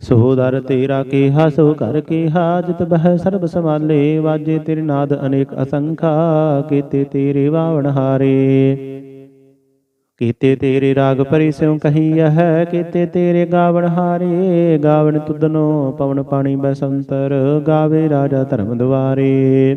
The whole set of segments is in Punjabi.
ਸੋ ਦਰ ਤੇਰਾ ਕੀਹਾ ਸੋ ਕਰ ਕੀਹਾ, ਜਿਤ ਬਹਿ ਸਰਬ ਸਮਾਲੇ ਵਾਜੇ ਤੇਰੇ ਨਾਦ ਅਨੇਕ ਅਸੰਖਾ, ਕੀਤੇ ਤੇਰੇ ਵਾਵਣ ਹਾਰੇ। ਕੀਤੇ ਤੇਰੇ ਰਾਗ ਪਰਿ ਸਿਉ ਕਹੀਆ ਹੈ, ਕੀਤੇ ਤੇਰੇ ਗਾਵਣ ਹਾਰੇ। ਗਾਵਣ ਤੁਧਨੋ ਪਵਨ ਪਾਣੀ ਬਸੰਤਰ, ਗਾਵੇ ਰਾਜਾ ਧਰਮ ਦੁਆਰੇ।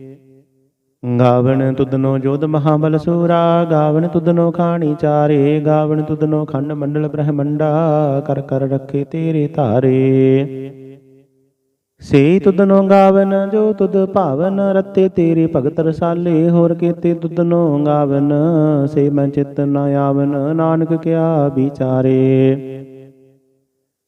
ਗਾਵਣ ਤੁਧਨੋ ਜੋਧ ਮਹਾਬਲ ਸੂਰਾ, ਗਾਵਣ ਤੁਧਨੋ ਖਾਣੀ ਚਾਰੇ, ਗਾਵਣ ਤੁਧਨੋ ਖੰਡ ਮੰਡਲ ਬ੍ਰਹਮੰਡਾ, ਕਰ ਕਰ ਰੱਖੇ ਤੇਰੇ ਧਾਰੇ। ਸੇ ਤੁਧਨੋ ਗਾਵਨ, ਜੋ ਤੁਦ ਭਾਵਨ, ਰਤੇ ਤੇਰੇ ਭਗਤ ਰਸਾਲੇ, ਹੋਰ ਕੀਤੇ ਤੁਧਨੋ ਗਾਵਨ, ਸੇ ਮੈਂ ਚਿਤ ਨ ਆਵਨ, ਨਾਨਕ ਕਿਆ ਵਿਚਾਰੇ।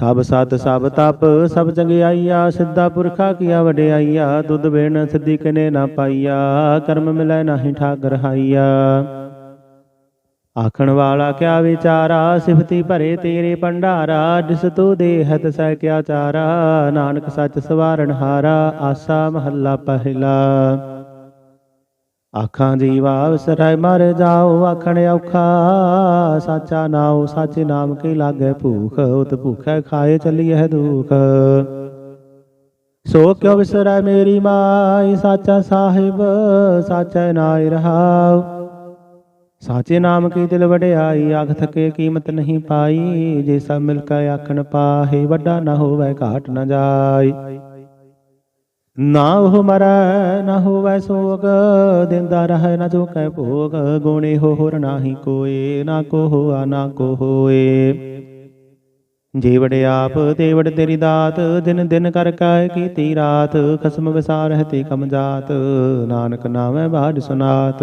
ਸਭ ਸਤ ਸਭ ਤਪ, ਸਭ ਚੰਗਿਆਈਆ ਸਿੱਧਾ ਪੁਰਖਾ ਕੀਆ ਵਡਿਆਈਆ ਦੁੱਧ ਵੇਣ ਸਿੱਧੀ ਕਨੇ ਨਾ ਪਾਈਆ, ਕਰਮ ਮਿਲੈ ਨਾਹੀ ਠਾਕਰ ਹਾਈਆ। ਆਖਣ ਵਾਲਾ ਕਿਆ ਵਿਚਾਰਾ, ਸਿਫਤੀ ਭਰੇ ਤੇਰੇ ਭੰਡਾਰਾ, ਜਿਸ ਤੂੰ ਦੇਹਤ ਸਹਿ ਕਿਆ ਚਾਰਾ ਨਾਨਕ ਸੱਚ ਸਵਾਰਨ ਹਾਰਾ, ਆਸਾ ਮਹੱਲਾ ਪਹਿਲਾ। ਆਖਾਂ ਜੀਵਾ ਵਿਸਰੈ ਮਰ ਜਾਓ, ਆਖਣ ਔਖਾ। ਸਾਚਾ ਨਾਉ, ਸਾਚੇ ਨਾਮ ਕੀ ਲਾਗੇ ਭੂਖ, ਉਤ ਭੂਖੈ ਖਾਏ ਚੱਲੀਐ ਦੁਖ। ਸੋ ਕਿਉ ਵਿਸਰੈ ਮੇਰੀ ਮਾਈ, ਸਾਚਾ ਸਾਹਿਬ, ਸਾਚੈ ਨਾਇ ਰਹਾਉ। ਸਾਚੇ ਨਾਮ ਕੀ ਦਿਲ ਵਡਿਆਈ, ਆਖ ਥਕੇ ਕੀਮਤ ਨਹੀਂ ਪਾਈ। ਜੇ ਸਭ ਮਿਲ ਕੇ ਆਖਣ ਪਾਹੇ, ਵੱਡਾ ਨਾ ਹੋਵੇ, ਘਾਟ ਨਾ ਜਾਈ। ਨਾ ਉਹ ਮਰੈ, ਨਾ ਹੋਵੇ ਸੋਗ, ਦਿੰਦਾ ਰਹਿ ਨਾ ਜੋ ਕੈ ਭੋਗ, ਗੁਣੇ ਹੋ ਹੋਰ ਨਾਹੀ ਕੋਏ, ਨਾ ਕੋ ਹੋਆ, ਨਾ ਕੋ ਹੋਏ। ਜੀਵੜ ਆਪ, ਤੇਵੜ ਤੇਰੀ ਦਾਤ, ਦਿਨ ਦਿਨ ਕਰ ਕੈ ਕੀਤੀ ਰਾਤ, ਖਸਮ ਵਿਸਾਰ ਹੈ ਤੇ ਕਮ ਜਾਤ, ਨਾਨਕ ਨਾਮੈ ਬਾਜ ਸੁਨਾਤ।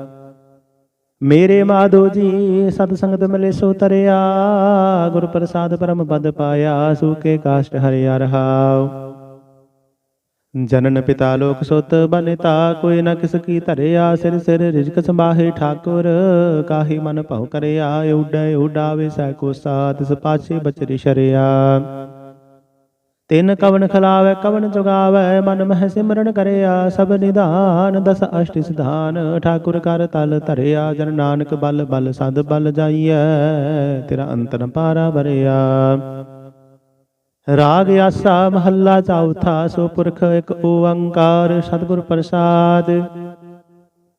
ਮੇਰੇ ਮਾਧੋ ਜੀ, ਸਤ ਸੰਗਤ ਮਿਲੇ ਸੋ ਤਰਿਆ, ਗੁਰ ਪ੍ਰਸਾਦ ਪਰਮ ਪਦ ਪਾਇਆ ਸੂਕੇ ਕਾਸ਼ਟ ਹਰਿਆ ਰਹਾਉ। ਜਨਨ ਪਿਤਾ ਲੋਕ ਸੁਤ ਬਨਿਤਾ, ਕੋਈ ਨ ਕਿਸ ਕੀ ਧਰਿਆ, ਸਿਰ ਸਿਰ ਰਿਜਕ ਸੰਭਾਹੇ ਠਾਕੁਰ, ਕਾਹੀ ਮਨ ਭਉ ਕਰਿਆ, ਉਡੈ ਉਡਾਵੇ ਸੈ ਕੋ ਸਾਥ ਤਿਸ ਬਚਰੀ ਸ਼ਰਿਆ। ਤਿੰਨ ਕਵਨ ਖਲਾਵੇ ਕਵਨ ਜੁਗਾਵੇ, ਮਨ ਮਹਿ ਸਿਮਰਨ ਕਰਿਆ, ਸਭ ਨਿਧਾਨ ਦਸ ਅਸ਼ਟ ਸਿਧਾਨ, ਠਾਕੁਰ ਕਰ ਤਲ ਧਰਿਆ, ਜਨ ਨਾਨਕ ਬਲ ਬਲ ਸਦ ਬਲ ਜਾਈਐ, ਤੇਰਾ ਅੰਤਨ ਪਾਰਾ ਭਰਿਆ ਰਾਗ ਆਸਾ ਮਹੱਲਾ ਚੌਥਾ ਸੋ ਪੁਰਖ ਇੱਕ ਓੰਕਾਰ, ਸਤਿਗੁਰ ਪ੍ਰਸਾਦ।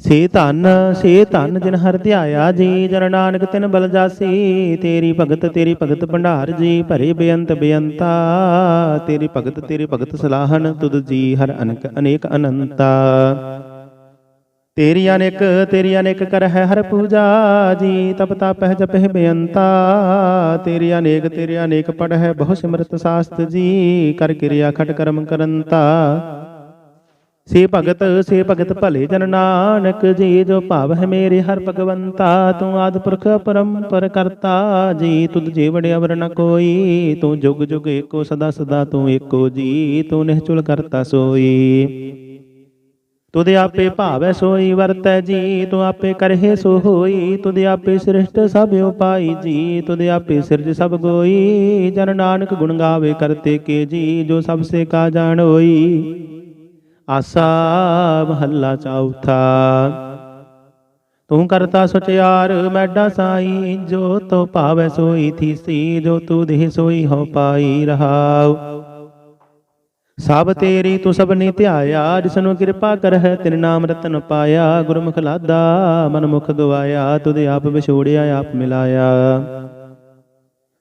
ਸੇ ਧਨ ਸੇ ਧਨ ਜਿਨ ਹਰ ਧਿਆਇਆ ਜੀ, ਜਨ ਨਾਨਕ ਤਿਨ ਬਲ ਜਾਸੀ, ਤੇਰੀ ਭਗਤ ਤੇਰੀ ਭਗਤ ਭੰਡਾਰ ਜੀ, ਭਰੇ ਬੇਅੰਤ ਬੇਅੰਤਾ, ਤੇਰੀ ਭਗਤ ਤੇਰੀ ਭਗਤ ਸਲਾਹਨ ਤੁਧ ਜੀ ਹਰ ਅਨਕ, ਅਨੇਕ ਅਨੰਤਾ। ਤੇਰੀ ਅਨੇਕ ਤੇਰੀ ਅਨੇਕ ਕਰ ਹੈ ਹਰ ਪੂਜਾ ਜੀ, ਤਪ ਤਪਹਿ ਜਪਹਿ ਬੇਅੰਤਾ। ਤੇਰੀ ਅਨੇਕ ਤੇਰੀ ਅਨੇਕ ਪੜ ਹੈ ਬਹੁ ਸਿਮਰਤ ਸਾਸਤ ਜੀ, ਕਰ ਕਿਰਿਆ ਖਟ ਕਰਮ ਕਰੰਤਾ। ਸੇ ਭਗਤ ਸੇ ਭਗਤ ਭਲੇ ਜਨ ਨਾਨਕ, ਜੀ ਜੋ ਭਾਵ ਹੈ ਮੇਰੇ ਹਰ ਭਗਵੰਤਾ, ਤੂੰ ਆਦ ਪੁਰਖ ਪਰੰਪਰ ਕਰਤਾ, ਜੀ ਤੁਧ ਜੀਵੜ ਅਵਰ ਨ ਕੋਈ, ਤੂੰ ਜੁਗ ਜੁਗ ਏਕੋ ਸਦਾ ਸਦਾ, ਤੂੰ ਏਕੋ ਜੀ, ਤੂੰ ਨਿਹਚੁਲ ਕਰਤਾ ਸੋਈ। ਤੁਧ ਆਪੇ ਭਾਵੈ ਸੋਈ ਵਰਤੈ ਜੀ, ਤੂੰ ਆਪੇ ਕਰਹਿ ਸੋ ਹੋਈ ਤੁਧ ਆਪੇ ਸ੍ਰਿਸ਼ਟ ਸਭ ਉਪਾਈ ਜੀ, ਤੁਧ ਆਪੇ ਸਿਰਜ ਸਭ ਗੋਈ, ਜਨ ਨਾਨਕ ਗੁਣ ਗਾਵੇ ਕਰਤੇ ਕੇ ਜੀ, ਜੋ ਸਭ ਸੇ ਕਾ ਜਾਣ ਹੋਈ। ਆਸਾ ਮਹੱਲਾ ਚੌਥਾ। ਤੂੰ ਕਰਤਾ ਸੁਚਿਆਰ, ਮੈਡਾ ਸਾਈ, ਜੋ ਤੋ ਭਾਵੈ ਸੋਈ ਥੀਸੀ, ਜੋ ਤੂ ਦੇਹ ਸੋਈ ਹੋ ਪਾਈ ਰਹਾਉ। ਸਭ ਤੇਰੀ ਤੂੰ ਸਭਨੀ ਧਿਆਇਆ ਜਿਸਨੂੰ ਕਿਰਪਾ ਕਰਹਿ ਤਿਨ ਨਾਮ ਰਤਨ ਪਾਇਆ। ਗੁਰਮੁਖ ਲਾਦਾ ਮਨ ਮੁਖ ਗਵਾਇਆ, ਤੁਧ ਆਪ ਵਿਛੋੜਿਆ, ਆਪ ਮਿਲਾਇਆ।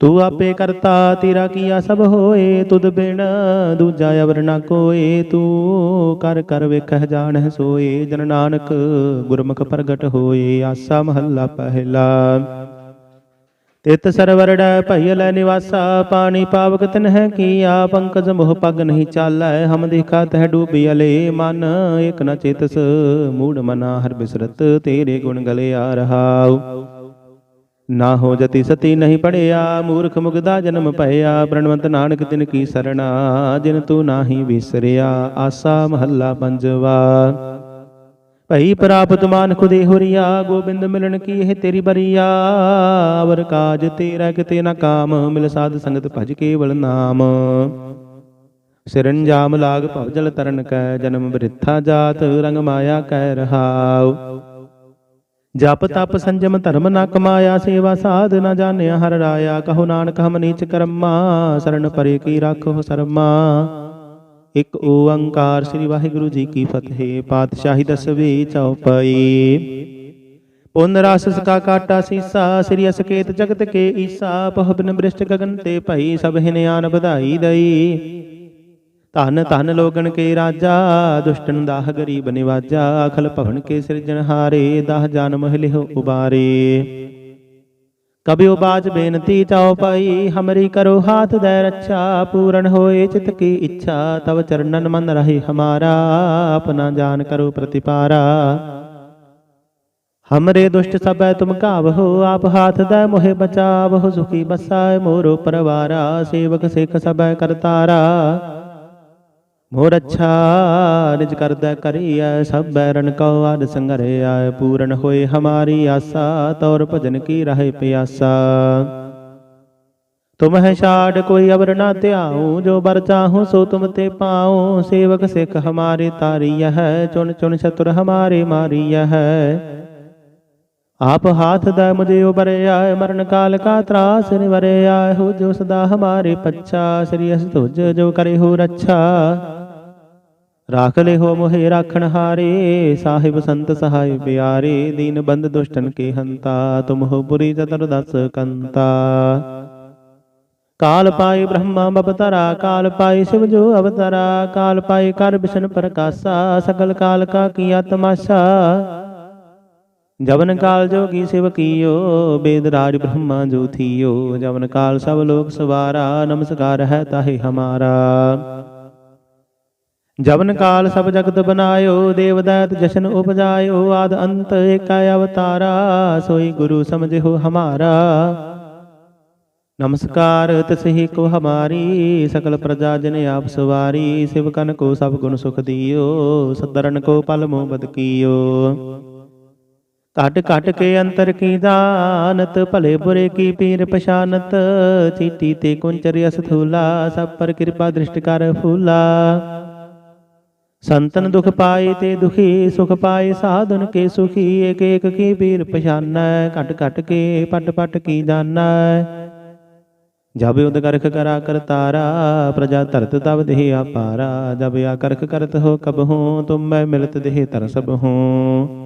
ਤੂੰ ਆਪੇ ਕਰਤਾ, ਤੇਰਾ ਕੀਆ ਸਭ ਹੋਏ, ਤੁਧ ਬਿਨ ਦੂਜਾ ਅਵਰ ਨਾ ਕੋਏ, ਤੂੰ ਕਰ ਕਰ ਵੇਖਹਿ ਜਾਣਹਿ ਸੋਏ, ਜਨ ਨਾਨਕ ਗੁਰਮੁਖ ਪ੍ਰਗਟ ਹੋਏ, ਆਸਾ ਮਹੱਲਾ ਪਹਿਲਾ। ਤਿਤ ਸਰਵਰ ਭਈ ਲੈ ਨਿਵਾਸਾ, ਪਾਣੀ ਪਾਵਕ ਤਿਨਹਿ ਕੀਆ, ਪੰਕਜ ਮੋਹ ਪਗ ਨਹੀਂ ਚਾਲੈ, ਹਮ ਦੇਖਾ ਤਹਿ ਡੂਬੀ ਅਲੇ, ਮਨ ਇਕ ਨ ਚੇਤਸ, ਮੂੜ ਮਨਾ ਹਰ ਬਿਸਰਤ, ਤੇਰੇ ਗੁਣ ਗਲੇ ਆ ਰਹਾਉ। ਨਾ ਹੋ ਜਤੀ ਸਤੀ ਨਹੀਂ ਪੜਿਆ, ਮੂਰਖ ਮੁਗਦਾ ਜਨਮ ਭਇਆ ਪ੍ਰਣਵੰਤ ਨਾਨਕ ਤਿਨ ਕੀ ਸਰਣਾ, ਜਿਨ ਤੂੰ ਨਾਹੀ ਵਿਸਰਿਆ, ਆਸਾ ਮਹੱਲਾ ਪੰਜਵਾ। ਭਈ ਪ੍ਰਾਪਤ ਮਾਨ ਖੁਦੇ ਹੁਰੀਆ, ਗੋਬਿੰਦ ਮਿਲਣ ਕੀ ਇਹ ਤੇਰੀ ਬਰੀਆ? ਅਵਰ ਕਾਜ ਤੇਰਾ ਕਿਤੇ ਨਾ ਕਾਮ, ਮਿਲ ਸਾਧ ਸੰਗਤ ਭਜ ਕੇਵਲ ਨਾਮ। ਸਿਰੰਜਾਮ ਲਾਗ ਭਵਜਲ ਤਰਨ ਕੈ, ਜਨਮ ਬ੍ਰਿਥਾ ਜਾਤ, ਰੰਗ ਮਾਇਆ ਕਹਿ ਰਹਾਉ। ਜਪ ਤਪ ਸੰਜਮ ਧਰਮ ਨਾ ਕਮਾਇਆ, ਸੇਵਾ ਸਾਧ ਨਾ ਜਾਣਿਆ, ਹਰ ਰਾਇਆ ਕਹੋ ਨਾਨਕ ਹਮ ਨੀਚ ਕਰਮਾ ਸਰਣ ਪਰੇ ਕੀ ਰਾਖੋ ਸਰਮਾ। ਇਕ ਓੰਕਾਰ ਸ੍ਰੀ ਵਾਹਿਗੁਰੂ ਜੀ ਕੀ ਫਤਿਹ, ਪਾਤਸ਼ਾਹੀ ਦਸਵੀ ਚਉਪਈ ਪੁਨ ਰਸ ਸਕਾ ਕਾਟਾ ਸੀਸਾ, ਸ੍ਰੀ ਅਸਕੇਤ ਜਗਤ ਕੇ ਈਸਾ, ਪਹ ਬ੍ਰਿਸ਼ਟ ਗਗਨ ਤੇ ਭਈ ਸਭ ਹਿਨਿਆਨ ਵਧਾਈ ਦਈ। ਧਨ ਧਨ ਲੋਗਣ ਕੇ ਰਾਜਾ, ਦੁਸ਼ਟਨ ਦਾਹ ਗਰੀਬ ਨਿਵਾਜਾ ਅਖਲ ਭਵਨ ਕੇ ਸਿਰਜਣਹਾਰੇ ਦਾਹ ਜਨਮ ਲਿਹੁ ਉਬਾਰੇ। ਕਬਿਓ ਬਾਜ ਬੇਨਤੀ ਚਾਓ ਪਾਈ, ਹਮਰੀ ਕਰੋ ਹਾਥ ਦੇ ਰੱਛਾ, ਪੂਰਨ ਹੋਏ ਚਿਤ ਕੀ ਇੱਛਾ, ਤਵ ਚਰਨਨ ਮਨ ਰਹੇ ਹਮਾਰਾ, ਆਪਣਾ ਜਾਨ ਕਰੋ ਪ੍ਰਤਿਪਾਰਾ। ਹਮਰੇ ਦੁਸ਼ਟ ਸਭੈ ਤੁਮ ਕਾਵਹੋ ਆਪ ਹਾਥ ਦੇ ਮੋਹਿ ਬਚਾਵਹੁ, ਸੁਖੀ ਬਸਾਏ ਮੋਰੋ ਪਰਵਾਰਾ, ਸੇਵਕ ਸਿੱਖ ਸਭੈ ਕਰਤਾਰਾ। ਮੋਰ ਅੱਛਾ, ਨਿਜ ਕਰਦਾ ਕਰੀਐ, ਸਭ ਬੈਰਨ ਕਉ ਆਦ ਸੰਗਰਿਆ ਪੂਰਨ ਹੋਏ ਹਮਾਰੀ ਆਸਾ, ਤੌਰ ਭਜਨ ਕੀ ਰਹੇ ਪਿਆਸਾ। ਤੁਮ ਹੈ ਛਾੜ ਕੋਈ ਅਵਰ ਨਾ ਧਿਆਉ, ਜੋ ਬਰ ਚਾਹੂੰ ਸੋ ਤੁਮ ਤੇ ਪਾਉ, ਸੇਵਕ ਸਿੱਖ ਹਮਾਰੇ ਤਾਰੀਆ ਹੈ, ਚੁਣ ਚੁਣ ਸ਼ਤਰ ਹਮਾਰੇ ਮਾਰੀਆ ਹੈ। ਆਪ ਹਾਥ ਦਾ ਮੁਝੇ ਉਬਰਿਆ ਮਰਨ ਕਾਲ ਕਾ ਤਰਾਸ ਨਿਵਰਿਆ ਹੋ ਜੋ ਸਦਾ ਹਮਾਰੇ ਪੱਛਾ, ਸ੍ਰੀ ਅਸ ਤੁਜ ਜੋ ਕਰੇ ਹੋ ਰੱਛਾ। ਰਾਖ ਲੈ ਹੋ ਮੋਹਿ ਰਾਖਣ ਹਾਰੇ, ਸਾਹਿਬ ਸੰਤ ਸਹਾਇ ਪਿਆਰੇ, ਦੀਨ ਬੰਦ ਦੁਸ਼ਟਨ ਕੇ ਹੰਤਾ, ਤੁਮ ਹੋ ਪੁਰੀ ਚਤੁਰ ਦਸ ਕੰਤਾ। ਕਾਲ ਪਾਈ ਬ੍ਰਹਮਾ ਬਪਤਰਾ, ਕਾਲ ਪਾਏ ਸ਼ਿਵ ਜੋ ਅਵਤਰਾ, ਕਾਲ ਪਾਈ ਕਰ ਬਿਸ਼ਨ ਪ੍ਰਕਾਸ਼ਾ, ਸਗਲ ਕਾਲ ਕਾ ਕੀਆ ਤਮਾਸ਼ਾ ਜਵਨ ਕਾਲ ਜੋਗੀ ਸਿਵ ਕੀਓ ਬੇਦ ਰਾਜ ਬ੍ਰਹਮਾ ਜੋ ਥੀਓ। ਜਵਨ ਕਾਲ ਸਭ ਲੋਕ ਸਵਾਰਾ, ਨਮਸਕਾਰ ਹੈ ਤਾਹੇ ਹਮਾਰਾ। ਜਵਨ ਕਾਲ ਸਭ ਜਗਤ ਬਨਾਇਓ, ਦੇਵਦਾਤ ਜਸ਼ਨ ਉਪਜਾਇਓ, ਆਦ ਅੰਤ ਏਕਾ ਅਵਤਾਰਾ, ਸੋਈ ਗੁਰੂ ਸਮਝਿਓ ਹਮਾਰਾ। ਨਮਸਕਾਰ ਤਸਹੀ ਕੋ ਹਮਾਰੀ, ਸਕਲ ਪ੍ਰਜਾ ਜਨ ਆਪ ਸਵਾਰੀ ਸਿਵਕਨ ਕੋ ਸਭ ਗੁਣ ਸੁਖ ਦਿਓ ਸਦਰਨ ਕੋ ਪਲ ਮੋ ਬਦ ਕੀਓ। ਘਟ ਘਟ ਕੇ ਅੰਤਰ ਕੀ ਦਾਨਤ, ਭਲੇ ਬੁਰੇ ਕੀ ਪੀਰ ਪਛਾਨਤ। ਚੀਟੀ ਤੇ ਕੁੰਚਰ ਅਸਥੂਲਾ, ਸਭ ਪਰ ਕਿਰਪਾ ਦ੍ਰਿਸ਼ਟ ਕਰ ਫੂਲਾ। ਸੰਤਨ ਦੁਖ ਪਾਏ ਤੇ ਦੁਖੀ, ਸੁਖ ਪਾਏ ਸਾਧਨ ਕੇ ਸੁਖੀ ਏਕ ਏਕ ਕੀ ਪੀਰ ਪਛਾਨੈ, ਘਟ ਘਟ ਕੇ ਪਟ ਪਟ ਕੀ ਜਾਣੈ। ਜਬ ਉਦ ਕਰਖ ਕਰਾ ਕਰਤਾਰਾ ਪ੍ਰਜਾ ਧਰਤ ਤਬ ਦੇਹ ਆਪਾਰਾ ਜਬ ਆ ਕਰਖ ਕਰਤ ਹੋ ਕਬ ਹੂੰ, ਤੁਮ ਮੈਂ ਮਿਲਤ ਦੇਹ ਤਰ ਸਭ ਹੂੰ।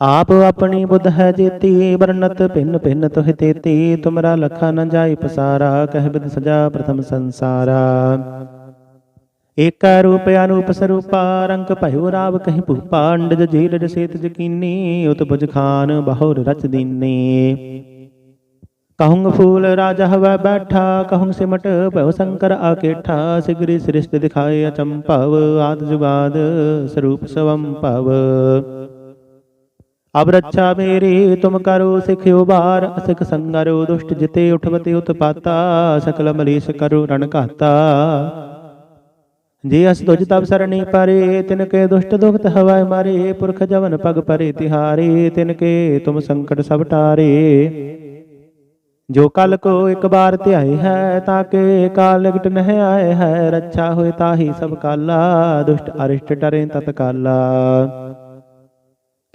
ਆਪ ਆਪਣੀ ਬੁੱਧ ਹੈ ਜੇਤੀ, ਵਰਨਤ ਭਿੰਨ ਭਿੰਨ ਤੋਹਿ ਤੇਤੀ, ਤੁਮਰਾ ਲਖਾ ਨ ਜਾਈ ਪਸਾਰਾ, ਕਹਿ ਬਿਦ ਸਜਾ ਪ੍ਰਥਮ ਸੰਸਾਰਾ। ਏਕਾ ਰੂਪ ਅਨੂਪ ਸਰੂਪਾ, ਰੰਗ ਭਇਓ ਰਾਵ ਕਹੀਂ ਭੂਪਾ, ਅੰਡਜ ਜੀਰਜ ਸੇਤ ਜਕੀਨੀ ਉਤ ਖਾਨ ਬਹੁਰ ਰਚ ਦੀਨੇ। ਕਹੂੰ ਫੂਲ ਰਾਜਾ ਹਵਾ ਬੈਠਾ ਕਹੂੰ ਸਿਮਟ ਭਉ ਸ਼ੰਕਰ ਆਕੇਠਾ ਸਿਗਰੀ ਸ੍ਰਿਸ਼ਟ ਦਿਖਾਏ ਅਚੰਭਵ, ਆਦ ਜੁਗਾਦ ਸਰੂਪ ਸਵੰ ਭਵ ਅਬ ਰੱਛਾ ਮੇਰੀ, ਤੁਮ ਕਰੋ ਸਿਖਿਓ ਬਾਰ ਅਸਿਕ ਸੰਗਰੋ, ਦੁਸ਼ਟ ਜਿਤੇ ਉਠਵਤੇ ਉਤਪਾਤਾ, ਸਕਲ ਮਲੀਸ਼ ਕਰੋ ਰਣ ਘਾਤਾ। ਜੇ ਅਸ ਤੁਜ ਤਬ ਸਰਣੀ ਪਰੇ ਤਿਨ ਕੇ ਦੁਸ਼ਟ ਦੁਖਤ ਹਵਾਏ ਮਾਰੇ, ਪੁਰਖ ਜਵਨ ਪਗ ਪਰੇ ਤਿਹਾਰੇ ਤਿਨ ਕੇ ਤੁਮ ਸੰਕਟ ਸਭ ਟਾਰੇ। ਜੋ ਕਲ ਕੋ ਇੱਕ ਬਾਰ ਧਿਆਏ ਹੈ ਤਾਂ ਕੇ ਕਾਲ ਲਿਗਟ ਨਹਿ ਆਏ ਹੈ, ਰੱਛਾ ਹੋਏ ਤਾਹੀ ਸਭ ਕਾਲਾ, ਦੁਸ਼ਟ ਅਰਿਸ਼ਟ ਟਰੇ ਤਤਕਾਲਾ।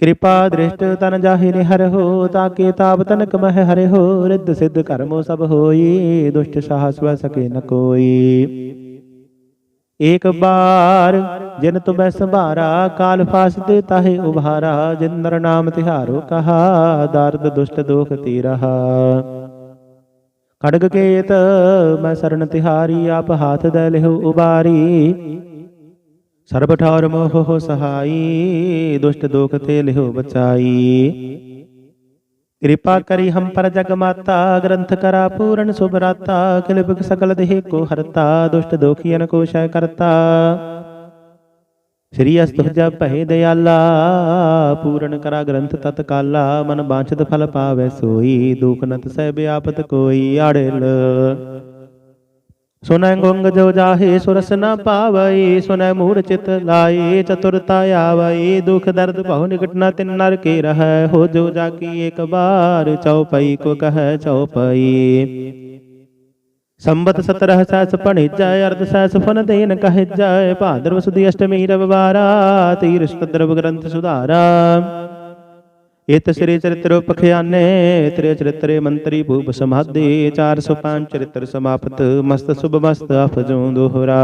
ਕਿਰਪਾ ਦ੍ਰਿਸ਼ਟ ਤਨ ਜਾਹਿ ਨਿਹਰ ਹੋ ਤਾਕੇ ਤਾਪ ਤਨਕ ਮਹਿ ਹਰਿ ਹੋ, ਰਿੱਧ ਸਿੱਧ ਕਰਮੋ ਸਭ ਹੋਈ, ਦੁਸ਼ਟ ਸਾਹਸ ਵੈ ਸਕੇ ਨ ਕੋਈ। ਏਕ ਬਾਰ ਜਿਨ ਤੁਮੈ ਸੰਭਾਰਾ, ਕਾਲ ਫਾਸ ਦੇ ਤਾਹੇ ਉਭਾਰਾ, ਜਿਨ ਨਰ ਨਾਮ ਤਿਹਾਰੋ ਕਹਾ, ਦਰਦ ਦੁਸ਼ਟ ਦੋਖ ਤੀ ਰਹਾ। ਖੜਗ ਕੇਤ, ਮੈਂ ਸ਼ਰਨ ਤਿਹਾਰੀ, ਆਪ ਹਾਥ ਦੇ ਲਿਹੁ ਉਬਾਰੀ ਸਰਬ ਠੌਰ ਮੋਹ ਸਹਾਈ, ਦੁਸ਼ਟ ਦੋਖ ਤੇ ਲਿਹੁ ਬਚਾਈ। ਕਿਰਪਾ ਕਰੀ ਹਮ ਪਰ ਜਗ ਮਾਤਾ, ਗ੍ਰੰਥ ਕਰਾ ਪੂਰਨ ਸੁਭਰਾਤਾ ਕਿਲਬਿਕ ਸਕਲ ਦੇਹ ਕੋ ਹਰਤਾ, ਦੁਸ਼ਟ ਦੋਖੀਨ ਕੋ ਸ਼ੈ ਕਰਤਾ। ਸ੍ਰੀ ਅਸਤੁਜਾ ਭੈ ਦਇਆਲਾ, ਪੂਰਨ ਕਰਾ ਗ੍ਰੰਥ ਤਤ ਕਾਲਾ ਮਨ ਬਾਛਤ ਫਲ ਪਾਵੈ ਸੋਈ, ਦੁਖ ਨਤ ਸਹਿ ਬਿਆਪਤ ਕੋਈ, ਆੜੇਲ। ਸੁਨੈ ਗੁੰਗ ਜੋ ਜਾਹੇ ਸੁਰਸ ਨ ਪਾਵਈ, ਸੁਨੈ ਮੂੜ ਚਿਤ ਲਾਈ, ਚਤੁਰਤਾ ਆਵਈ, ਦੁਖ ਦਰਦ ਬਹੁ ਨਿਕਟ ਨ ਤਿਨ ਨਰ ਕੇ ਰਹੈ, ਹੋ ਜੋ ਜਾਕੀ ਇੱਕ ਬਾਰ ਚਉਪਈ ਕੋ ਕਹੈ ਚਉਪਈ ਸੰਬਤ ਸਤਰਹ ਸੈਸ ਪਣਿਜੈ ਅਰਧ ਸੈਸ ਫਨ ਦੇਨ ਕਹਿਜੈ, ਭਾਦਰਵ ਸੁਦੀ ਅਸ਼ਟਮੀ ਰਵਿਵਾਰਾ ਤੀਰ ਸਤਦਰਵ ਗ੍ਰੰਥ ਸੁਧਾਰਾ। ਇਤ ਸ੍ਰੀ ਚਰਿਤ੍ਰ ਪਖਿਆਨੇ ਤ੍ਰਿ ਚਰਿਤਰੇ ਮੰਤਰੀ ਭੂਪ ਸਮਾਧੀ 405 ਚਰਿਤ੍ਰ ਸਮਾਪਤ, ਮਸਤ ਸੁਭ ਮਸਤ ਅਫਜੋਂ ਦੋਹਰਾ।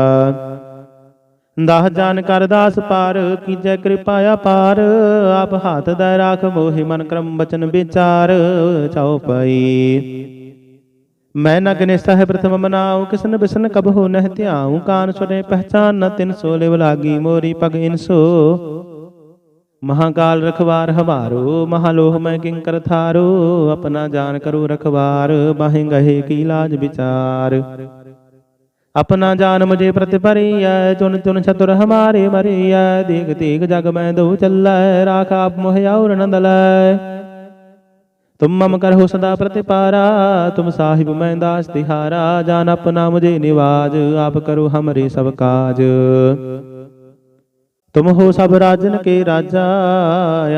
ਦਾਹ ਜਾਨ ਕਰ ਦਾਸ ਪਾਰ, ਕੀਜੈ ਕਿਰਪਾ ਅਪਾਰ ਆਪ ਹਾਥ ਦਾ ਰਾਖ ਮੋਹਿ ਮਨ ਕਰਮ ਬਚਨ ਵਿਚਾਰ, ਚਾਉ ਪਈ। ਮੈਂ ਨਗਨੇ ਸਹਿ ਪ੍ਰਥਮ ਮਨਾਉ, ਕਿਸਨ ਬਿਸਨ ਕਬ ਹੋ ਨਹਿ ਧਿਆਉ, ਕਾਨ ਸੁਨੇ ਪਹਿਚਾਨ ਨ ਤਿਨ ਸੋ ਲਿਵ ਲਾਗੀ ਮੋਰੀ ਪਗ ਇਨਸੋ। ਮਹਾਕਾਲ ਰਖਵਾਰ ਹਮਾਰੋ ਮਹਾਲੋਹ ਮੈਂ ਕਿੰਕਰ ਥਾਰੋ, ਆਪਣਾ ਜਾਨ ਕਰੋ ਰਖਵਾਰ, ਬਾਹਿ ਗਹੇ ਕੀ ਲਾਜ ਵਿਚਾਰ। ਆਪਣਾ ਜਾਨ ਮੁਝੇ ਪ੍ਰਤਿਪਰੀਐ ਚੁਨ ਚੁਨ ਚਤੁਰ ਹਮਾਰੇ ਮਰੀਐ ਦੇਖ ਦੇਖ ਜਗ ਮੈਂ ਦੋ ਚੱਲੈ, ਰਾਖ ਆਪ ਮੋਹਿ ਔਰ ਨੰਦ ਲੈ ਤੁਮ ਮਮ ਕਰਹੁ ਸਦਾ ਪ੍ਰਤਿਪਾਰਾ, ਤੁਮ ਸਾਹਿਬ ਮੈਂ ਦਾਸ ਤਿਹਾਰਾ, ਜਾਨ ਆਪਣਾ ਮੁਝੇ ਨਿਵਾਜ, ਆਪ ਕਰੋ ਹਮਰੇ ਸਭ ਕਾਜ। ਤੁਮ ਹੋ ਸਭ ਰਾਜਨ ਕੇ ਰਾਜਾ,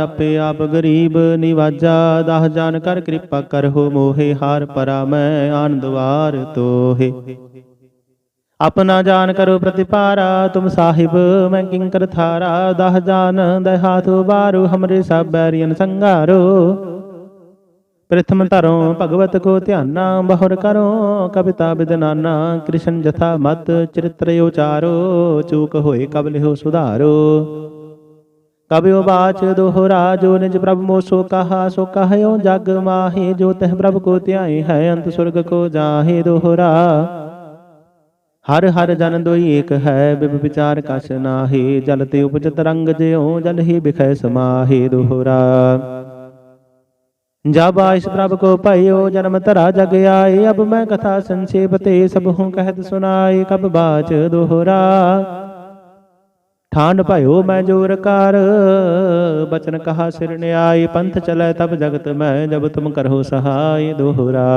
ਆਪੇ ਆਪ ਗਰੀਬ ਨਿਵਾਜਾ, ਦਹ ਜਾਨ ਕਰ ਕਿਰਪਾ ਕਰਹੁ ਮੋਹਿ, ਹਾਰ ਪਰਾ ਮੈਂ ਆਨ ਆਨੰਦਵਾਰ ਤੋਹੇ। ਆਪਣਾ ਜਾਨ ਕਰੋ ਪ੍ਰਤਿਪਾਰਾ, ਤੁਮ ਸਾਹਿਬ ਮੈਂ ਕਿੰਕਰ ਥਾਰਾ, ਦਹ ਜਾਨ ਦੇ ਹਾਥ ਉਬਾਰੂ ਹਮਰੇ ਸਭ ਬੈਰੀਨ ਸੰਘਾਰੋ ਪ੍ਰਥਮ ਧਰੋ ਭਗਵਤ ਕੋ ਧਿਆਨਾ, ਬਹੁਰ ਕਰੋ ਕਵਿਤਾ ਬਿਦਨਾਨਾ, ਕ੍ਰਿਸ਼ਨ ਜਥਾ ਮਤ ਚਰਿਤ੍ਰ ਉਚਾਰੋ, ਚੂਕ ਹੋਏ ਕਬ ਸੁਧਾਰੋ। ਕਬਿਓ ਬਾਚ ਦੋਹਰਾ ਜੋ ਨਿਜ ਪ੍ਰਭ ਮੋ ਸੋ ਕਹਾ, ਸੋ ਕਹਿਓ ਜਗ ਮਾਹੇ, ਜੋ ਤਹ ਪ੍ਰਭ ਕੋ ਧਿਆਏ ਹੈ, ਅੰਤ ਸੁਰਗ ਕੋ ਜਾਹੇ ਦੋਹਰਾ। ਹਰ ਹਰ ਜਨ ਦੋਈ ਏਕ ਹੈ, ਬਿਬ ਵਿਚਾਰ ਕਛ ਨਾਹੀ, ਜਲ ਤੇ ਉਪਜ ਤਰੰਗ ਜਿਉ, ਜਲ ਹੀ ਬਿਖੈ ਸਮਾਹੇ ਦੋਹਰਾ। ਜਬ ਆਇਸ ਪ੍ਰਭ ਕੋ ਭਇਓ ਜਨਮ ਧਰਾ ਜਗ ਆਏ। ਅਬ ਮੈਂ ਕਥਾ ਸੰਖੇਪ ਤੇ ਸਭ ਹੂੰ ਕਹਿਤ ਸੁਨਾਏ ਕਬ ਬਾਚ ਦੋਹਰਾ। ਠਾਨ ਭਇਓ ਮੈਂ ਜੋਰ ਕਰ। ਬਚਨ ਕਹਾ ਸਿਰ ਨਿਆਏ। ਪੰਥ ਚਲੇ ਤਬ ਜਗਤ ਮੈਂ, ਜਬ ਤੁਮ ਕਰਹੁ ਸਹਾਈ ਦੋਹਰਾ।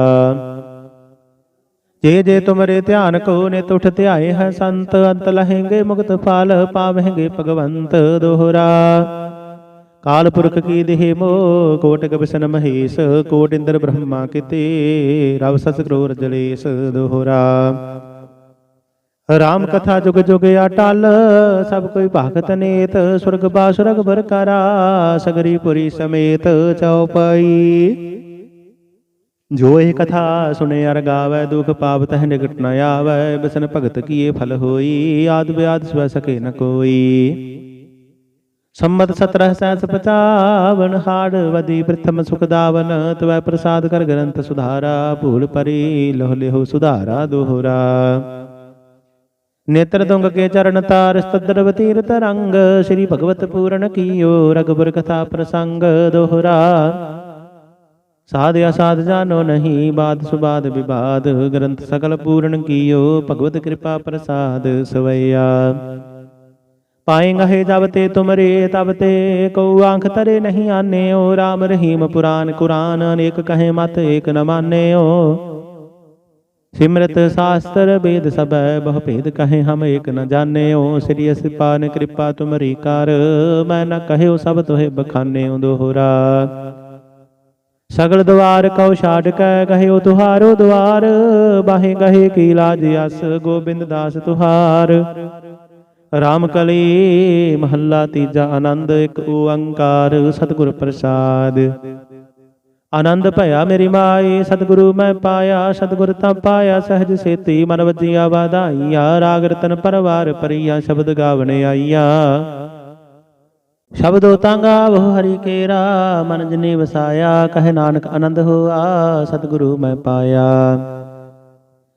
ਜੇ ਜੇ ਤੁਮਰੇ ਧਿਆਨ ਕੋ ਨੇ ਤੁਠ ਧਿਆਏ ਹੈ ਸੰਤ, ਅੰਤ ਲਹੇਂਗੇ ਮੁਕਤ ਫਲ ਪਾਵਹਿੰਗੇ ਭਗਵੰਤ ਦੋਹਰਾ। ਕਾਲ ਪੁਰਖ ਕੀ ਦੇਹ ਮੋ ਕੋਟਿਕ ਬਿਸ਼ਨ ਮਹੇਸ਼ ਕੋਟ ਇੰਦਰ ਬ੍ਰਹਮਾ ਕਿਤੇ ਰਵ ਸਸ ਕਰੋਰ ਜਲੇਸ਼ ਦੋਹਰਾ ਰਾਮ ਕਥਾ ਜੁਗ ਜੁਗ ਅਟਲ ਸਭ ਕੋਈ ਭਗਤ ਨੇਤ ਸੁਰਗ ਬਾਸੁਰਗ ਬਰ ਕਰਾ ਸਗਰੀ ਪੁਰੀ ਸਮੇਤ ਚਉਪਈ ਜੋ ਇਹ ਕਥਾ ਸੁਨੇ ਅਰ ਗਾਵੈ ਦੁਖ ਪਾਪ ਤਹ ਨਿਕਟ ਨ ਆਵੈ ਬਿਸਨ ਭਗਤ ਕੀਏ ਫਲ ਹੋਈ ਆਦ ਵਿਆਦ ਸਵੈ ਸਕੇ ਨ ਕੋਈ ਸੰਮਤ 17 ਹਾੜ ਵਦੀ ਪ੍ਰਥਮ ਸੁਖ ਤਵੈ ਪ੍ਰਸਾਦ ਕਰ ਗ੍ਰੰਥ ਸੁਧਾਰਾ, ਭੂਲ ਪਰੀ ਲੋਹ ਲਿਹੁ ਸੁਧਾਰਾ ਦੋਹਰਾ। ਨੇਤਰ ਦੁੰਗ ਕੇ ਚਰਨ ਤਾਰ ਸਤਦਰ ਤੀਰਤ ਰੰਗ, ਸ੍ਰੀ ਭਗਵਤ ਪੂਰਨ ਕੀਓ, ਰਗਬਰ ਕਥਾ ਪ੍ਰਸੰਗ ਦੋਹਰਾ। ਸਾਧ ਅਸਾਧ ਜਾਣੋ ਨਹੀਂ, ਬਾਦ ਸੁਬਾਦ ਵਿਵਾਦ, ਗ੍ਰੰਥ ਸਕਲ ਪੂਰਨ ਕੀਓ, ਭਗਵਤ ਕਿਰਪਾ ਪ੍ਰਸਾਦ ਸਵਈਆ। ਪਾਏਂਗਾ ਹੈ ਜਬ ਤੇ ਤੁਮਰੇ ਤਬ ਤੇ ਕਉ ਆਂਖ ਤਰੇ ਨਹੀਂ ਆਨੇ ਓ RAM ਰਹੀਮ ਪੁਰਾਨ ਕੁਰਾਨ, ਅਨੇਕ ਕਹੇ ਮਤ ਏਕ ਨ ਓ ਸਿਮਰਤ ਸਾਸਤਰ ਵੇਦ ਸਭੈ ਬਹੁ ਭੇਦ ਕਹੇ ਹਮ ਏਕ ਨ ਜਾਣਿਓ। ਸ੍ਰੀ ਅਸਿਪਾਨ ਕਿਰਪਾ ਤੁਮਰੀ ਕਰ, ਮੈਂ ਨ ਕਹਿਓ ਸਭ ਤੋਹਿ ਬਖਾਨਿਓ ਦੋਹਰਾ। ਸਗਲ ਦਵਾਰ ਕਉ ਛਾੜ ਕੈ, ਕਹਿਓ ਤੁਹਾਰੋ ਦਵਾਰ, ਬਾਹੇ ਗਹੇ ਕੀ ਲਾਜ ਅਸ, ਗੋਬਿੰਦ ਦਾਸ ਤੁਹਾਰ। ਰਾਮ ਕਲੀ, ਮਹੱਲਾ ਤੀਜਾ ਆਨੰਦ, ਇੱਕ ਓੰਕਾਰ, ਸਤਿਗੁਰ ਪ੍ਰਸਾਦ। ਆਨੰਦ ਭਇਆ ਮੇਰੀ ਮਾਈ, ਸਤਿਗੁਰੂ ਮੈਂ ਪਾਇਆ, ਸਤਿਗੁਰ ਤਾਂ ਪਾਇਆ, ਸਹਿਜ ਸੇਤੀ ਮਨ ਵਜੀਆ ਵਾਧਾਈਆ, ਰਾਗ ਰਤਨ ਪਰਵਾਰ ਪਰੀਆ ਸ਼ਬਦ ਗਾਵਣ ਆਈਆ। ਸ਼ਬਦੋ ਤਾਂ ਗਾਵੋ, ਹਰੀ ਕੇਰਾ, ਮਨ ਜਨੀ ਵਸਾਇਆ, ਕਹੇ ਨਾਨਕ ਆਨੰਦ ਹੋਆ, ਸਤਿਗੁਰੂ ਮੈਂ ਪਾਇਆ।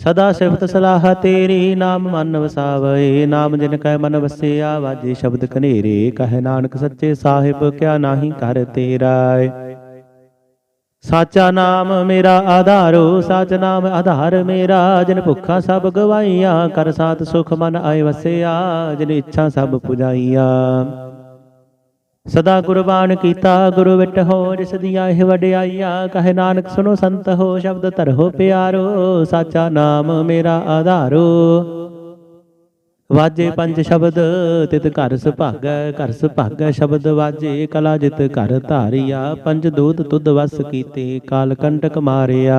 ਸਦਾ ਸਿਫਤ ਸਲਾਹ ਤੇਰੀ, ਨਾਮ ਮਨ ਵਸਾਵੇ ਨਾਮ ਜਿਨ ਕੈ ਮਨ ਵਸਿਆ, ਵਾਜੇ ਸ਼ਬਦ ਕਨੇਰੇ, ਕਹਿ ਨਾਨਕ ਸੱਚੇ ਸਾਹਿਬ, ਕਿਆ ਨਾਹੀ ਕਰ ਤੇਰਾ ਸਾਚਾ ਨਾਮ ਮੇਰਾ ਆਧਾਰੋ, ਸਾਚ ਨਾਮ ਆਧਾਰ ਮੇਰਾ, ਜਿਨ ਭੁੱਖਾ ਸਭ ਗਵਾਈਆਂ, ਕਰ ਸਾਤ ਸੁਖ ਮਨ ਆਏ ਵਸਿਆ, ਜਿਨ ਇੱਛਾ ਸਭ ਪੁਜਾਈਆਂ। ਸਦਾ ਗੁਰਬਾਣ ਕੀਤਾ, ਗੁਰੂ ਵਿਟ ਹੋ, ਜਿਸ ਦੀਆਂ ਇਹ ਵਡਿਆਈਆਂ, ਕਹੇ ਨਾਨਕ ਸੁਨੋ ਸੰਤ ਹੋ, ਸ਼ਬਦ ਧਰੋ ਪਿਆਰੋ, ਸਾਚਾ ਨਾਮ ਮੇਰਾ ਆਧਾਰੋ। ਵਾਜੇ ਪੰਜ ਸ਼ਬਦ, ਤਿਤ ਘਰ ਸੁਭਾਗੈ ਘਰ ਸੁਭਾਗੈ ਸ਼ਬਦ ਵਾਜੇ, ਕਲਾ ਜਿਤ ਘਰ ਧਾਰਿਆ, ਪੰਜ ਦੂਤ ਤੁਧ ਵਸ ਕੀਤੇ, ਕਾਲ ਕੰਟਕ ਮਾਰਿਆ।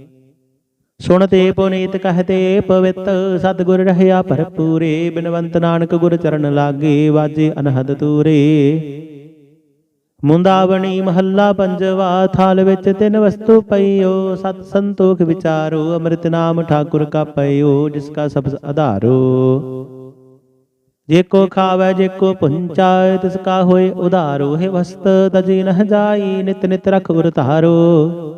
ਸੁਣਤੇ ਪੁਨੀਤ ਕਹਤੇ ਪਵਿੱਤ, ਸਤਿਗੁਰ ਰਹਿਆ ਭਰਪੂਰੇ, ਬਿਨਵੰਤ ਨਾਨਕ ਗੁਰ ਚਰਨ ਲਾਗੇ, ਵਾਜੇ ਅਨਹਦ ਤੂਰੇ ਮੁੰਦਾਵਣੀ ਮਹੱਲਾ ਪੰਜਵਾ, ਥਾਲ ਵਿੱਚ ਤਿੰਨ ਵਸਤੂ ਪਈਓ, ਸਤ ਸੰਤੋਖ ਵਿਚਾਰੋ, ਅੰਮ੍ਰਿਤ ਨਾਮ ਠਾਕੁਰ ਕਾ ਪਈਓ, ਜਿਸ ਕਾ ਸਬਦ ਆਧਾਰੋ। ਜੇ ਕੋ ਖਾਵੇ, ਜੇ ਕੋ ਪੁੰਚਾਏ, ਤਿਸ ਕਾ ਹੋਏ ਉਧਾਰੋ, ਹੈ ਵਸਤ, ਤਜੀ ਨਹ ਜਾਈ, ਨਿਤ ਨਿਤ ਰਖ ਉਰ ਧਾਰੋ।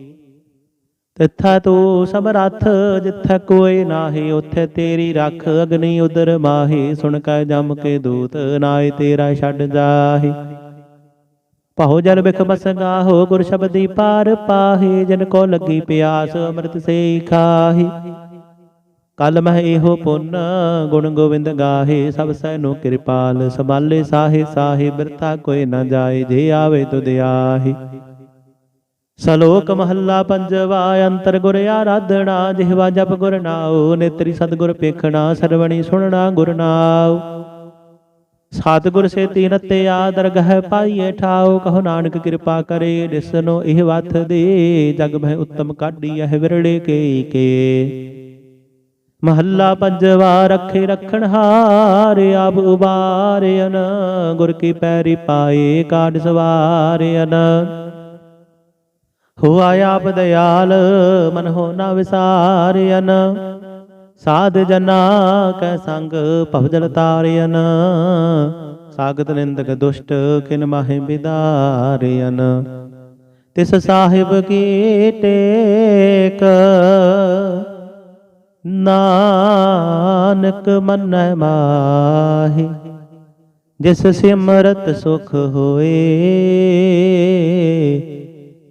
ਤਿੱਥੈ ਤੂੰ ਸਮਰੱਥ ਜਿੱਥੈ ਕੋਈ ਨਾਹੀ, ਉਥੇ ਤੇਰੀ ਰੱਖ ਅਗਨੀ ਉਦਰ ਮਾਹੀ। ਸੁਣ ਕੈ ਜਮ ਕੇ ਦੂਤ ਨਾਏ ਤੇਰਾ ਛੱਡ ਜਾਹੀ। ਭਉ ਜਲ ਬਿਖ ਬਸਗਾ ਹੋ, ਗੁਰ ਸ਼ਬਦੀ ਪਾਰ ਪਾਹੀ। ਜਿਨ ਕੋ ਲੱਗੀ ਪਿਆਸ, ਅੰਮ੍ਰਿਤ ਸੇ ਖਾਹੀ। ਕਲ ਮਹਿ ਇਹੋ ਪੁੰਨ, ਗੁਣ ਗੋਬਿੰਦ ਗਾਹੇ। ਸਭ ਨੂੰ ਕਿਰਪਾਲ, ਸੰਭਾਲੇ ਸਾਹੇ ਸਾਹੇ ਬਿਰਥਾ ਕੋਈ ਨਾ ਜਾਏ, ਜੇ ਆਵੇ ਤੁਧ ਆਹੀ। ਸਲੋਕ ਮਹੱਲਾ ਪੰਜਵਾ, ਅੰਤਰ ਗੁਰ ਆਰਾਧਣਾ ਜਿਹਵਾ ਜਪ ਗੁਰ ਨਾਉ, ਨੇਤਰੀ ਸਤਗੁਰ ਪੇਖਣਾ, ਸਰਵਣੀ ਸੁਣਨਾ ਗੁਰ ਨਾਉ। ਸਤਿਗੁਰ ਸੇ ਤੀਨ ਆਦਰਗਹ ਪਾਈਏ ਠਾਉ, ਕਹੋ ਨਾਨਕ ਕਿਰਪਾ ਕਰੇ ਦਿਸਨੋ ਇਹ ਵਥ ਦੇ, ਜਗ ਮਹਿ ਉੱਤਮ ਕਾਢੀ ਇਹ ਵਿਰੜੇ ਕੇ ਕੇ। ਮਹੱਲਾ ਪੰਜਵਾ, ਰੱਖੇ ਰਖਣ ਹਾਰ, ਆਪ ਉਬਾਰਿਆਨ ਗੁਰ ਕੀ ਪੈਰੀ ਪਾਏ, ਕਾਢ ਸਵਾਰਿਆਨ ਹੋਆ ਆਪ ਦਿਆਲ ਮਨ ਹੋ ਨਾ ਵਿਸਾਰਿਆਨ ਸਾਧ ਜਨਾ ਕੈ ਸੰਗ, ਭਵਜਲ ਤਾਰਿਆਨ ਸਾਗਤ ਨਿੰਦਕ ਦੁਸ਼ਟ, ਕਿਨ ਮਾਹੇ ਬਿਦਾਰਿਆਨ ਤਿਸ ਸਾਹਿਬ ਕੀ ਟੇਕ, ਨਾਨਕ ਮਨੈ ਮਾਹੀ। ਜਿਸ ਸਿਮਰਤ ਸੁਖ ਹੋਏ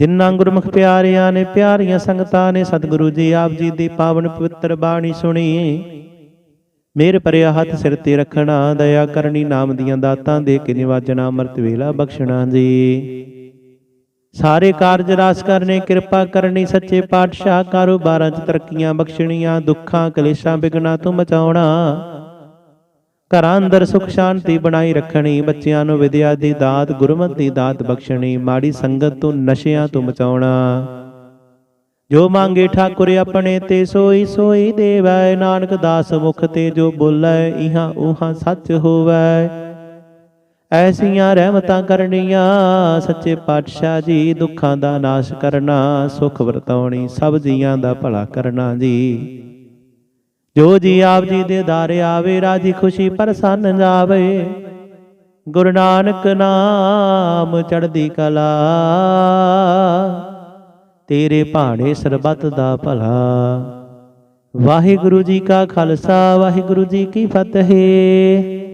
ਜਿਨ੍ਹਾਂ ਗੁਰਮੁਖ ਪਿਆਰਿਆਂ ਨੇ ਪਿਆਰੀਆਂ ਸੰਗਤਾਂ ਨੇ ਸਤਿਗੁਰੂ ਜੀ ਆਪ ਜੀ ਦੀ ਪਾਵਨ ਪਵਿੱਤਰ ਬਾਣੀ ਸੁਣੀ। ਮੇਰ ਭਰਿਆ ਹੱਥ ਸਿਰ ਤੇ ਰੱਖਣਾ, ਦਇਆ ਕਰਨੀ, ਨਾਮ ਦੀਆਂ ਦਾਤਾਂ ਦੇ ਕੇ ਨਿਵਾਜਣਾ, ਅੰਮ੍ਰਿਤ ਵੇਲਾ ਬਖਸ਼ਣਾ ਜੀ। ਸਾਰੇ ਕਾਰਜ ਰਾਸ ਕਰਨੇ, ਕਿਰਪਾ ਕਰਨੀ, ਸੱਚੇ ਪਾਤਸ਼ਾਹ ਕਾਰੋਬਾਰਾਂ 'ਚ ਤਰੱਕੀਆਂ ਬਖਸ਼ਣੀਆਂ, ਦੁੱਖਾਂ ਕਲੇਸ਼ਾਂ ਬਿਗਨਾ ਤੋਂ ਬਚਾਉਣਾ। ਘਰਾਂ ਅੰਦਰ ਸੁਖ ਸ਼ਾਂਤੀ ਬਣਾਈ ਰੱਖਣੀ, ਬੱਚਿਆਂ ਨੂੰ ਵਿਦਿਆ ਦੀ ਦਾਤ, ਗੁਰਮਤਿ ਦੀ ਦਾਤ ਬਖਸ਼ਣੀ, ਮਾੜੀ ਸੰਗਤ ਤੋਂ ਨਸ਼ਿਆਂ ਤੋਂ ਬਚਾਉਣਾ। ਜੋ ਮੰਗੇ ਠਾਕੁਰ ਆਪਣੇ ਤੇ, ਸੋਈ ਸੋਈ ਦੇਵੈ, ਨਾਨਕ ਦਾਸ ਮੁਖ ਤੇ ਜੋ ਬੋਲੇ, ਇਹਾਂ ਉਹਾਂ ਸੱਚ ਹੋਵੈ। ਐਸੀਆਂ ਰਹਿਮਤਾਂ ਕਰਨੀਆਂ, ਸੱਚੇ ਪਾਤਸ਼ਾਹ ਜੀ, ਦੁੱਖਾਂ ਦਾ ਨਾਸ਼ ਕਰਨਾ, ਸੁਖ ਵਰਤਾਉਣੀ, ਸਭ ਜੀਆਂ ਦਾ ਭਲਾ ਕਰਨਾ ਜੀ। ਜੋ ਜੀ ਆਪ ਜੀ ਦੇ ਦਾਰੇ ਆਵੇ, ਰਾਜੀ ਖੁਸ਼ੀ ਪ੍ਰਸੰਨ ਜਾਵੇ। ਗੁਰੂ ਨਾਨਕ ਨਾਮ ਚੜ੍ਹਦੀ ਕਲਾ। ਤੇਰੇ ਭਾਣੇ ਸਰਬੱਤ ਦਾ ਭਲਾ। ਵਾਹਿਗੁਰੂ ਜੀ ਕਾ ਖਾਲਸਾ, ਵਾਹਿਗੁਰੂ ਜੀ ਕੀ ਫਤਿਹ।